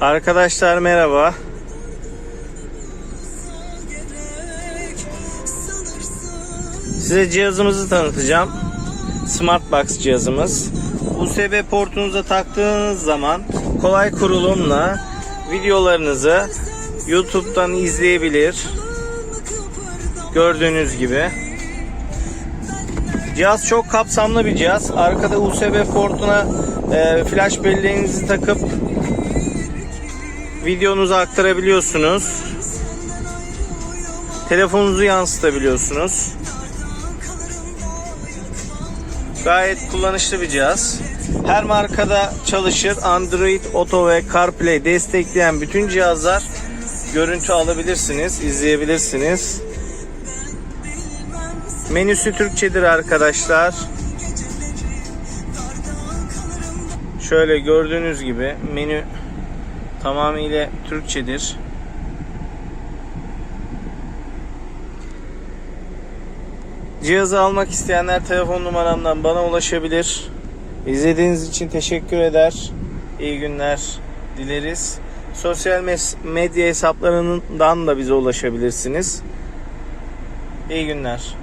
Arkadaşlar merhaba. Size cihazımızı tanıtacağım. Smartbox cihazımız. USB portunuza taktığınız zaman kolay kurulumla videolarınızı YouTube'dan izleyebilir. Gördüğünüz gibi. Cihaz çok kapsamlı bir cihaz. Arkada USB portuna e, flash belleğinizi takıp videonuzu aktarabiliyorsunuz. Telefonunuzu yansıtabiliyorsunuz. Gayet kullanışlı bir cihaz. Her markada çalışır. Android Auto ve CarPlay destekleyen bütün cihazlar görüntü alabilirsiniz, izleyebilirsiniz. Menüsü Türkçedir arkadaşlar. Şöyle gördüğünüz gibi menü tamamıyla Türkçedir. Cihazı almak isteyenler telefon numaramdan bana ulaşabilir. İzlediğiniz için teşekkür eder. İyi günler dileriz. Sosyal medya hesaplarından da bize ulaşabilirsiniz. İyi günler.